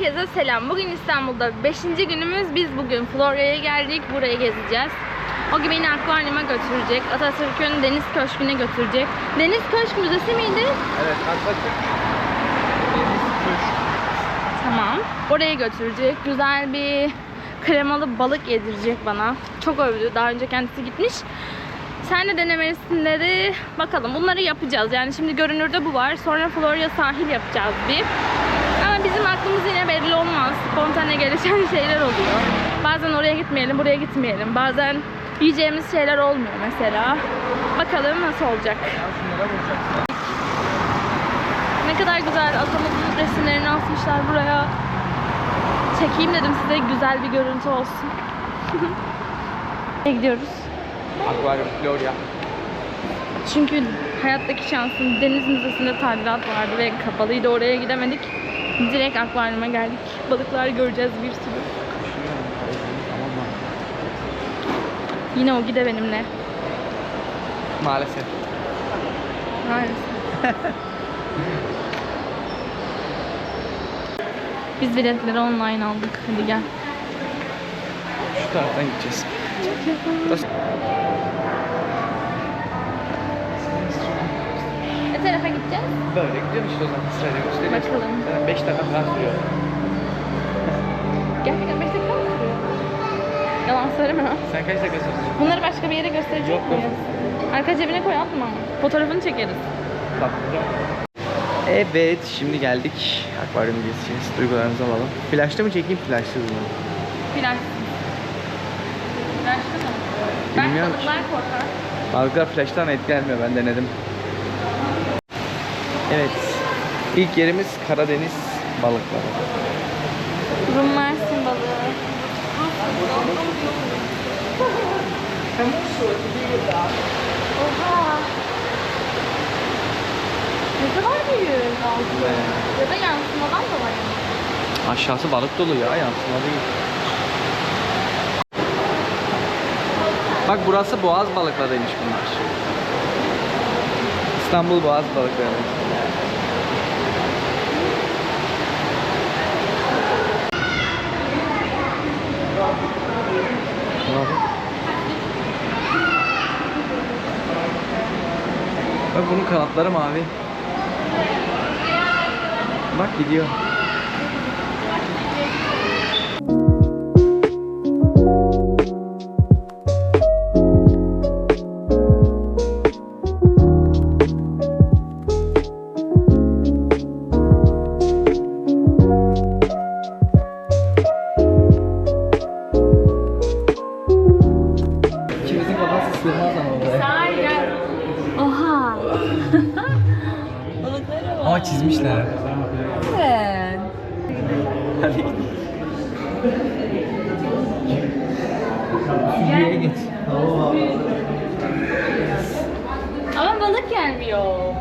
Herkese selam. Bugün İstanbul'da 5. günümüz. Biz bugün Florya'ya geldik. Burayı gezeceğiz. O gibi beni akvaryuma götürecek. Atatürk'ün Deniz Köşkü'ne götürecek. Deniz Köşk Müzesi miydi? Evet, Atatürk Deniz Köşk. Tamam. Oraya götürecek. Güzel bir kremalı balık yedirecek bana. Çok övdü. Daha önce kendisi gitmiş. Sen de denemelisin dedi. Bakalım bunları yapacağız. Yani şimdi görünürde bu var. Sonra Florya sahil yapacağız bir. Bizim aklımız yine belli olmaz. Spontane gelişen şeyler oluyor. Bazen oraya gitmeyelim, buraya gitmeyelim. Bazen yiyeceğimiz şeyler olmuyor mesela. Bakalım nasıl olacak. Ne kadar güzel atamızın resimlerini asmışlar buraya. Çekeyim dedim size güzel bir görüntü olsun. Nereye gidiyoruz? Akvaryum Florya. Çünkü hayattaki şansım Deniz Müzesi'nde tadilat vardı ve kapalıydı oraya gidemedik. Direkt akvaryuma geldik. Balıklar göreceğiz bir sürü. Yine o gide benimle. Maalesef. Maalesef. Biz biletleri online aldık. Hadi gel. Şu taraftan gideceğiz. Burası Ne tarafa gideceğiz? böyle gidiyor işte o zaman sırayla gösteriyor. Bakalım. 5 dakika falan sürüyor. Gerçekten 5 dakika mı sürüyor? Yalan söyleme. Sen kaç dakika sürdün? Bunları başka bir yere gösterecek Yok, miyiz? Arka cebine koy atma. Fotoğrafını çekeriz. Bak. Evet, şimdi geldik. Akvaryum gezeceğiz. Duygularınızı alalım. Flaşta mı çekeyim, flaşsız mı? Flash. Flash'ta mı? Ben Bilmiyorum ki. balıklar korkar. Balıklar flaştan etkilenmiyor, ben denedim. Evet, ilk yerimiz Karadeniz balıkları. Rum Mersin balığı. Oha. Ne kadar büyük. Ya da yansımadan dolayı. Aşağısı balık dolu ya, yansıma değil. Bak burası boğaz balıklarıymış bunlar. İstanbul boğaz balıkları. Bak bunun kanatları mavi. Bak gidiyor. Ama çizmişler. Evet. Hadi git. Şuraya geç. Ama balık gelmiyor.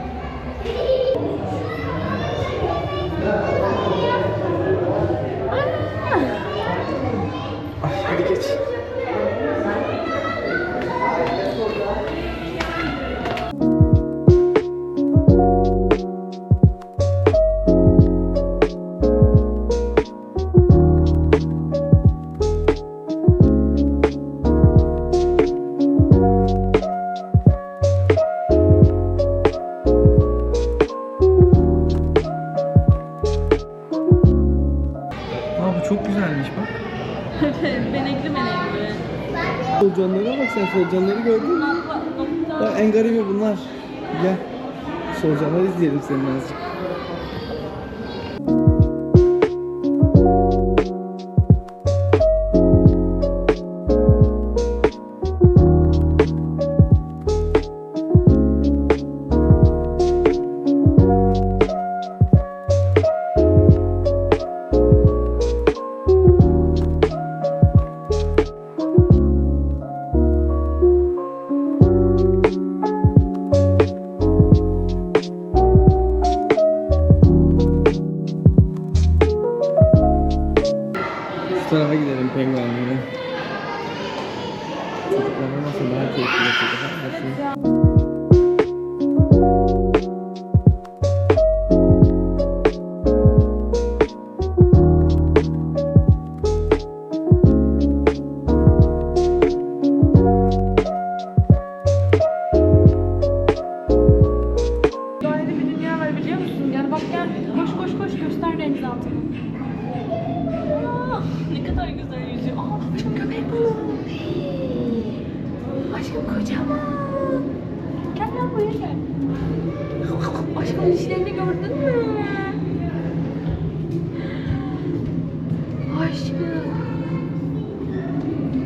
Aşkım.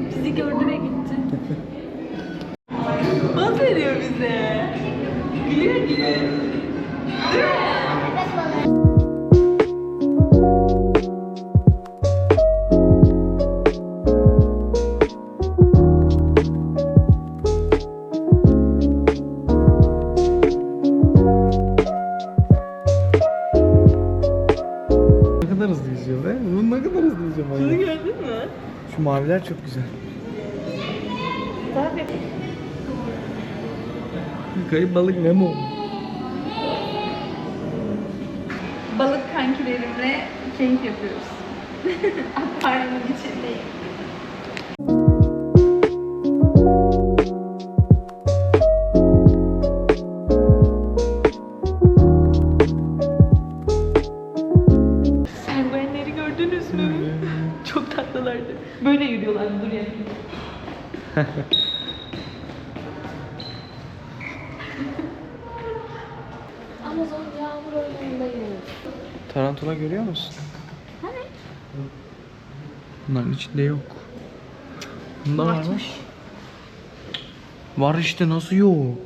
Bizi gördü ve gitti. Kayıp balık Nemo. Balık kankilerimle keyif yapıyoruz. Akvaryumun içindeyim. Musun? Hani? Bunların içinde yok. Bunda var mı? Var işte nasıl yok?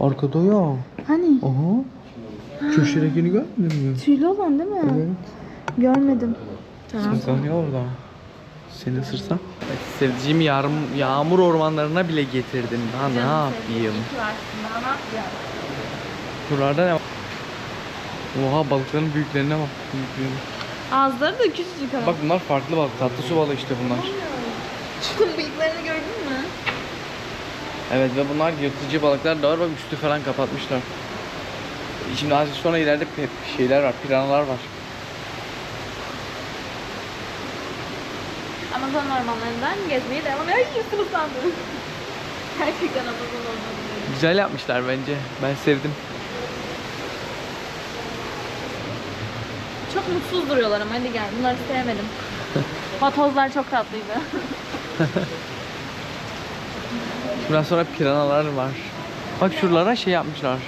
Arkada ya. Hani? Aha. Köşedekini görmedin mi? Tüylü olan değil mi? Evet. Görmedim. Tamam. Saklanıyor orada. Seni ısırsam. Sevdiğim yağmur, yağmur ormanlarına bile getirdim. Daha ne yapayım? Buralarda ne var? Oha balıkların büyüklerine bak. Büyüklerine. Ağızları da küçücük ama. Bak bunlar farklı balık. Tatlı su balığı işte bunlar. Şunun bıyıklarını gördün mü? Evet ve bunlar yırtıcı balıklar da var. Bak üstü falan kapatmışlar. Şimdi azıcık sonra ileride pe- şeyler var, piranalar var. Amazon ormanlarından gezmeye devam üstüm ıslandı. Gerçekten Amazon ormanları. Güzel yapmışlar bence. Ben sevdim. Çok mutsuz duruyorlar ama hadi gel. Bunları sevmedim. Patozlar çok tatlıydı. Biraz sonra piranalar var. Bak şuralara şey yapmışlar.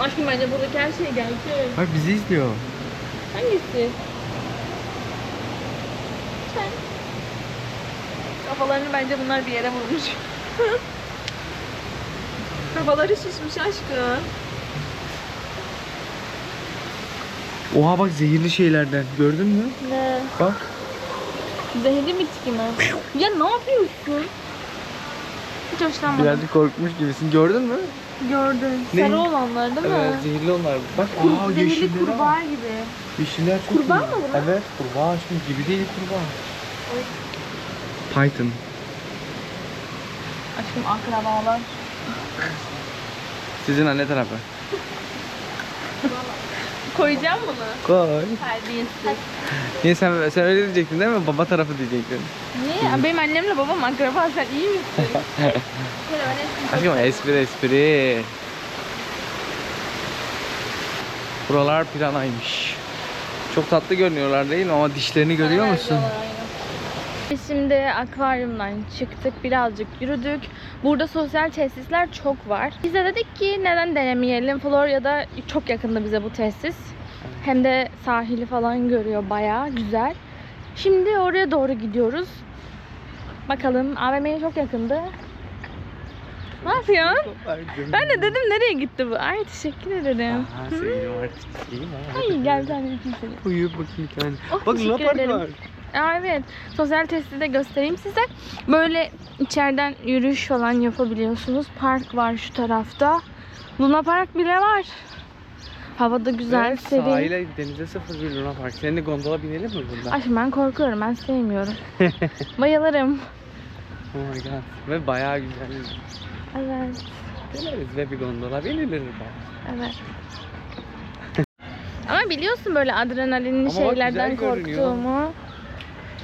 Aşkım bence buradaki her şey gerçek. Bak bizi izliyor. Hangisi? Sen. Kafalarını bence bunlar bir yere vurmuş. Kafaları şişmiş aşkım. Oha bak zehirli şeylerden. Gördün mü? Ne? Bak. Zehirli bitki mi? ya ne yapıyorsun? Hiç hoşlanmadım. Birazcık korkmuş gibisin. Gördün mü? Gördün. Ne? Sarı olanlar değil mi? Evet zehirli onlar. Bak aa zehirli yeşiller. kurbağa gibi. Yeşiller çok Kurbağa iyi. mı bunlar? Evet kurbağa şimdi gibi değil kurbağa. Python. Aşkım akrabalar. Sizin anne tarafı. Koyacağım bunu. Koy. Terbiyesiz. Niye sen, sen öyle diyecektin değil mi? Baba tarafı diyecektin. Niye? Benim annemle babam akraba. Sen iyi misin? Aşkım espri espri. Buralar piranaymış. Çok tatlı görünüyorlar değil mi? Ama dişlerini görüyor musun? Şimdi akvaryumdan çıktık, birazcık yürüdük. Burada sosyal tesisler çok var. Biz de dedik ki neden denemeyelim? Florya'da çok yakında bize bu tesis. Hem de sahili falan görüyor bayağı güzel. Şimdi oraya doğru gidiyoruz. Bakalım AVM'ye çok yakındı. Ne yapıyorsun? Ben de dedim nereye gitti bu? Ay teşekkür ederim. Aha, sevgilim artık. İyi mi? Ay gel bir tane öpeyim seni. Uyu bakayım bir tane. Oh, Bak Luna Park var. Aa, evet. Sosyal testi de göstereyim size. Böyle içeriden yürüyüş falan yapabiliyorsunuz. Park var şu tarafta. Luna Park bile var. Hava da güzel, Ve serin. Sahile denize sıfır bir Luna Park. Seninle gondola binelim mi burada? Ay ben korkuyorum, ben sevmiyorum. Bayılırım. Oh my god. Ve bayağı güzel. Evet, Bineriz ve bir gondola binilir bak. evet. Ama biliyorsun böyle adrenalinli Ama şeylerden güzel görünüyor.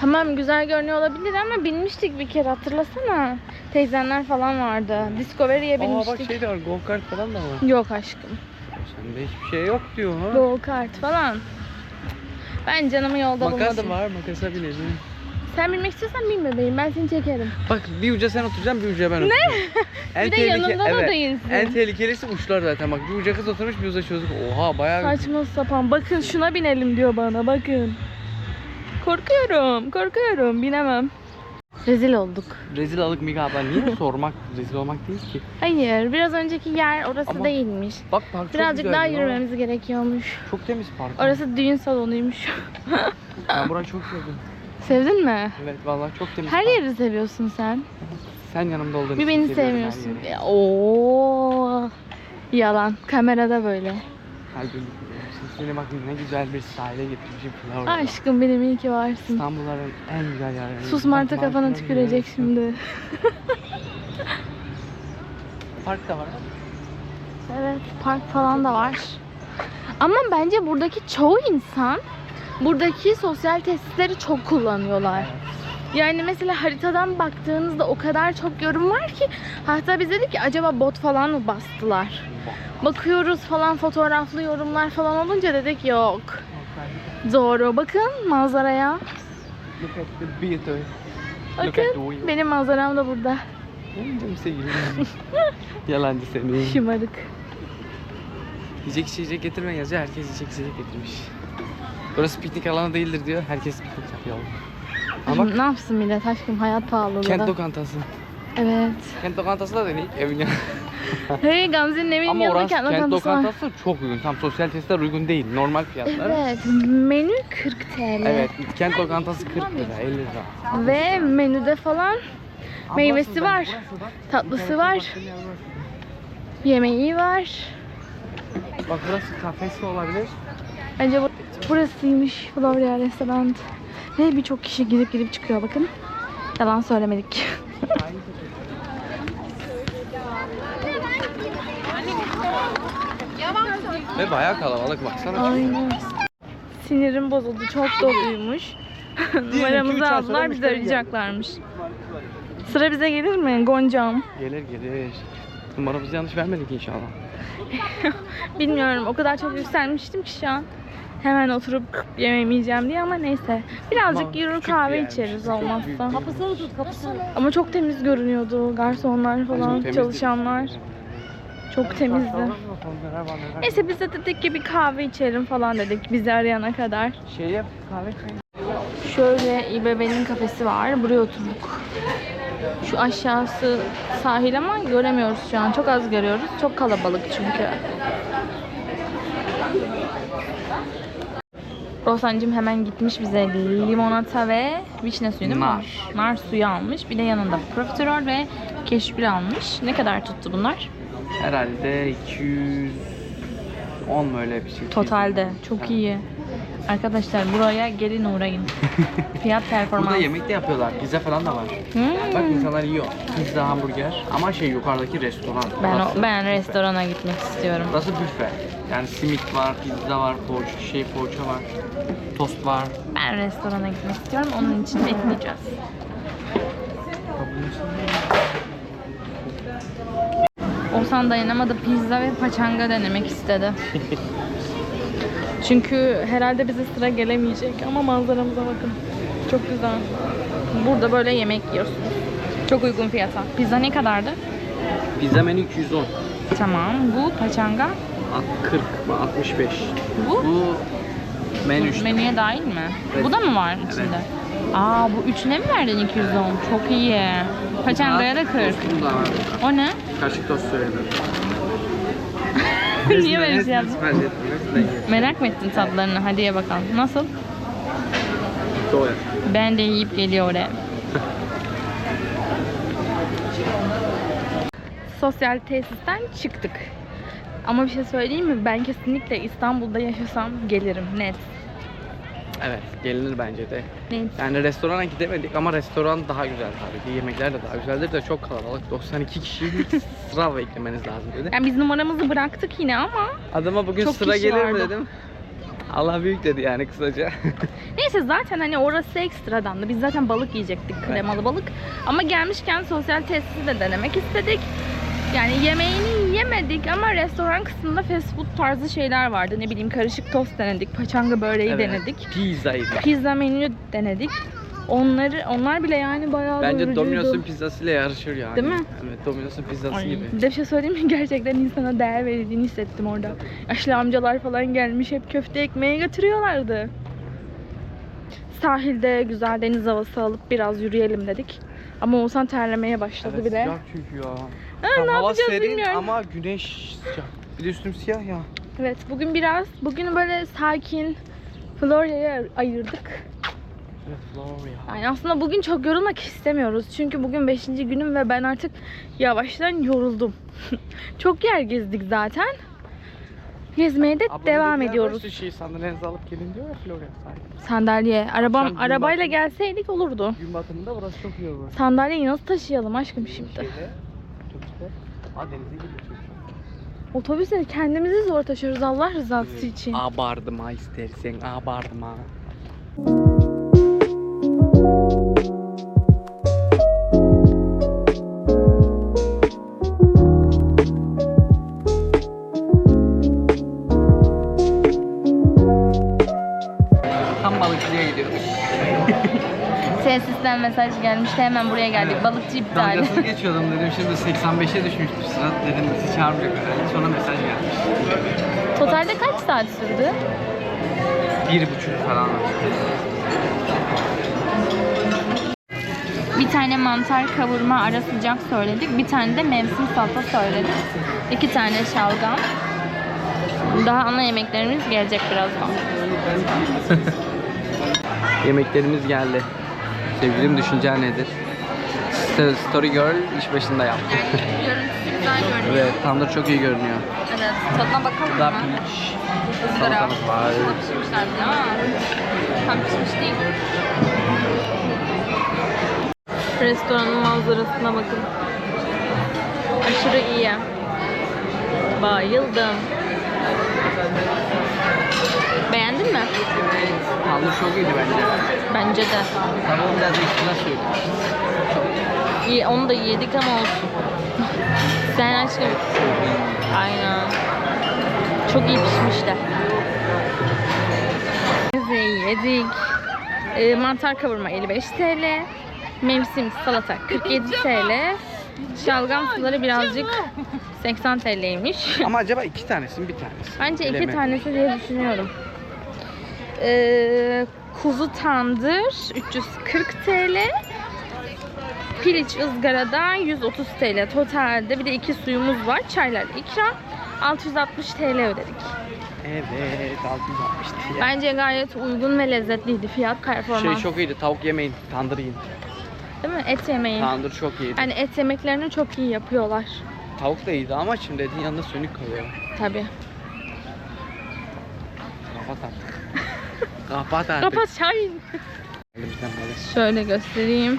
Tamam güzel görünüyor olabilir ama binmiştik bir kere hatırlasana. Teyzenler falan vardı. Discovery'e Aa bak binmiştik. şey de var, go kart falan da var. Yok aşkım. Sende hiçbir şey yok diyor ha. Go kart falan. Ben canımı yolda Makas bulmadım. var makasa binelim. Sen binmek istiyorsan bin bebeğim. Ben seni çekerim. Bak bir uca sen oturacaksın bir uca ben oturacağım. En Bir de tehlike- yanımda da değilsin. En tehlikelisi uçlar zaten bak bir uca kız oturmuş bir uca çocuk. Oha bayağı Saçma sapan. Bakın şuna binelim diyor bana. Bakın. Korkuyorum. Korkuyorum. Binemem. Rezil olduk. rezil alık Mika abla niye sormak rezil olmak değil ki. Hayır. Biraz önceki yer orası Ama- değilmiş. Bak park çok Birazcık güzel daha ya. yürümemiz gerekiyormuş. Çok temiz park. Orası düğün salonuymuş. Ben burayı çok sevdim. Sevdin mi? Evet vallahi çok temiz. Her park. yeri seviyorsun sen. Sen yanımda olduğun Bir için beni sevmiyorsun. Oo. Yalan. Kamerada böyle. Kalbim. Seni bak ne güzel bir sahile getirmişim Flower'da. Aşkım benim iyi ki varsın. İstanbul'ların en güzel yerleri. Sus Bak, Martı kafana tükürecek yerleri. şimdi. Park da var. Evet park falan da var. Ama bence buradaki çoğu insan buradaki sosyal tesisleri çok kullanıyorlar. Yani mesela haritadan baktığınızda o kadar çok yorum var ki hatta biz dedik ki acaba bot falan mı bastılar? Bakıyoruz falan fotoğraflı yorumlar falan olunca dedik yok. Doğru. Bakın manzaraya. Look at the beauty. Bakın benim manzaram da burada. Yalancı seni. Şımarık. Yiyecek içecek getirme yazıyor. Herkes yiyecek içecek getirmiş. Burası piknik alanı değildir diyor. Herkes piknik yapıyor. Ama ne yapsın millet aşkım hayat pahalılığı. kent lokantası. Evet. Kent lokantası da deneyik evin yanı. Hey Gamze'nin evinin Ama yanında orası kent lokantası var. çok uygun. Tam sosyal testler uygun değil. Normal fiyatlar. Evet. Menü 40 TL. Evet, kent lokantası 40 lira, 50 lira. Ve menüde falan Meyvesi var, tatlısı var. yemeği var. Bak burası kafesi olabilir. Bence bu, burasıymış Florya Restoran. Ve birçok kişi girip girip çıkıyor bakın. Yalan söylemedik. Ve bayağı kalabalık baksana. Aynen. Sinirim bozuldu. Çok doluymuş. Numaramızı aldılar. Bizi arayacaklarmış. Sıra bize gelir mi Goncam? Gelir gelir. Numaramızı yanlış vermedik inşallah. Bilmiyorum. O kadar çok yükselmiştim ki şu an. Hemen oturup yemeğimi yiyeceğim diye ama neyse. Birazcık yürür kahve içeriz olmazsa. Kapısını tut kapısını. Ama çok temiz görünüyordu. Garsonlar falan, çalışanlar. Çok temizdi. Neyse biz de dedik ki bir kahve içelim falan dedik bizi arayana kadar. Şey yap kahve. Şöyle İBB'nin kafesi var. Buraya oturduk. Şu aşağısı sahil ama göremiyoruz şu an. Çok az görüyoruz. Çok kalabalık çünkü. Rosancım hemen gitmiş bize limonata ve vişne suyu değil mi? Nar. Nar suyu almış. Bir de yanında profiterol ve keşkül almış. Ne kadar tuttu bunlar? Herhalde 210 mu öyle bir şey. Totalde. Çok iyi. Arkadaşlar buraya gelin uğrayın. Fiyat performans. Burada yemek de yapıyorlar. Pizza falan da var. Hmm. Bak insanlar yiyor. Pizza, hamburger. Ama şey yukarıdaki restoran. Ben o, ben restorana gitmek istiyorum. Burası büfe. Yani simit var, pizza var, poğaça, şey poğaça var. Tost var. Ben restorana gitmek istiyorum. Onun için bekleyeceğiz. Oğuzhan dayanamadı. Pizza ve paçanga denemek istedi. Çünkü herhalde bize sıra gelemeyecek. Ama manzaramıza bakın. Çok güzel. Burada böyle yemek yiyorsunuz. Çok uygun fiyata. Pizza ne kadardı? Pizza menü 210. Tamam. Bu paçanga. Alt- 40, 65. Bu Bu menü işte. menüye dahil mi? Evet. Bu da mı var içinde? Aa bu üçüne mi verdin 210? Çok iyi. Paçangaya da 40. Tostum da var. O ne? Kaşık tost söyledim. Niye böyle şey yaptın? Merak mı ettin tatlarını? Hadi ye bakalım. Nasıl? Doyar. Ben de yiyip geliyor oraya. Sosyal tesisten çıktık. Ama bir şey söyleyeyim mi? Ben kesinlikle İstanbul'da yaşasam gelirim. Net. Evet, gelinir bence de. Net. Yani restorana gidemedik ama restoran daha güzel tabii ki. Yemekler de daha güzeldir de çok kalabalık. 92 kişilik sıra beklemeniz lazım dedi. Yani biz numaramızı bıraktık yine ama Adama bugün Çok sıra kişi gelir mi vardı. dedim. Allah büyük dedi yani kısaca. Neyse zaten hani orası ekstradandı. Biz zaten balık yiyecektik, kremalı balık. Ama gelmişken sosyal tesisi de denemek istedik. Yani yemeğini yemedik ama restoran kısmında fast food tarzı şeyler vardı. Ne bileyim karışık tost denedik, paçanga böreği Evet. denedik. Pizza yedik. Pizza menü denedik. Onları onlar bile yani bayağı Bence. Domino's'un pizzasıyla yarışır yani. Değil mi? Evet Domino's'un pizzası Ay, gibi. Bir de bir şey söyleyeyim mi? Gerçekten insana değer verildiğini hissettim orada. Yaşlı amcalar falan gelmiş hep köfte ekmeği götürüyorlardı. Sahilde güzel deniz havası alıp biraz yürüyelim dedik. Ama Oğuzhan terlemeye başladı Evet, bile. sıcak çünkü ya. Ha, ne hava yapacağız serin bilmiyorum. ama güneş sıcak. Bir de üstüm siyah ya. Evet bugün biraz, bugün böyle sakin Florya'ya ayırdık. Evet Florya. Yani aslında bugün çok yorulmak istemiyoruz. Çünkü bugün 5. günüm ve ben artık yavaştan yoruldum. çok yer gezdik zaten. Gezmeye de Ablam devam ediyoruz. işte Şey, sandalyenizi alıp gelin diyor ya Florya sahil. Sandalye. Arabam Akşam arabayla batımı- gelseydik olurdu. Gün batımında burası çok iyi olur. Sandalyeyi nasıl taşıyalım aşkım şimdi? Şeyde, otobüste. Aa denize gidiyor çocuk. Otobüsle kendimizi zor taşıyoruz Allah rızası için. Abartma istersen abartma. Tesisten mesaj gelmişti hemen buraya geldik. Balıkçı iptal. Damgasını geçiyordum dedim şimdi 85'e düşmüştür sıra dedim bizi çağırmayacak herhalde sonra mesaj gelmiş. Totalde kaç saat sürdü? Bir buçuk falan. Bir tane mantar kavurma ara sıcak söyledik. Bir tane de mevsim salata söyledik. İki tane şalgam. Daha ana yemeklerimiz gelecek birazdan. Yemeklerimiz geldi. Sevgilim düşüncen nedir? Sto- Story Girl iş başında yaptı. Görüntüsü güzel görünüyor. evet, tandır çok iyi görünüyor. Evet, tadına bakalım mı? pirinç, salatamız var. Çok pişmişler bile ama tam pişmiş değil. Restoranın manzarasına bakın. Aşırı iyi. Bayıldım. Tandır çok iyiydi bence. Bence de. Tavuğu biraz üstüne sürdüm. İyi, onu da yedik ama olsun. Sen aşkım. Aynen. Çok iyi pişmiş de. Biz yedik. Ee, mantar kavurma 55 TL. Mevsim salata 47 TL. Şalgam suları birazcık 80 TL'ymiş. Ama acaba iki tanesi mi bir tanesi? mi? Bence iki Bilemedim. tanesi diye düşünüyorum. Ee, kuzu tandır 340 TL. Piliç ızgarada 130 TL. Totalde bir de iki suyumuz var. Çaylar ikram. 660 TL ödedik. Evet 660 TL. Bence gayet uygun ve lezzetliydi fiyat performans. Şey çok iyiydi tavuk yemeyin tandır yiyin. Değil mi? Et yemeği. Tandır çok iyiydi. Yani et yemeklerini çok iyi yapıyorlar. Tavuk da iyiydi ama şimdi etin yanında sönük kalıyor. Tabii. Kapat artık. Kapat artık. Kapat Şahin. Şöyle göstereyim.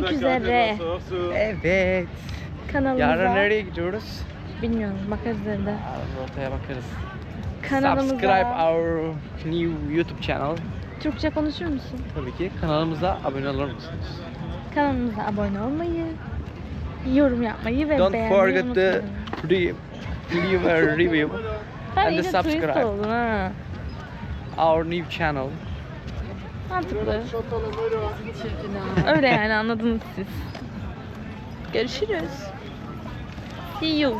Görüşmek üzere. Evet. Kanalımıza Yarın nereye gidiyoruz? bilmiyorum bakarız evde. Ortaya bakarız. Kanalımıza Subscribe our new YouTube channel. Türkçe konuşur musun? Tabii ki kanalımıza abone olur musunuz? Kanalımıza abone olmayı, yorum yapmayı ve Don't beğenmeyi forget to unutmayın. re- leave a review and the subscribe oldun ha. our new channel. Mantıklı. Öyle yani anladınız siz. Görüşürüz. See you.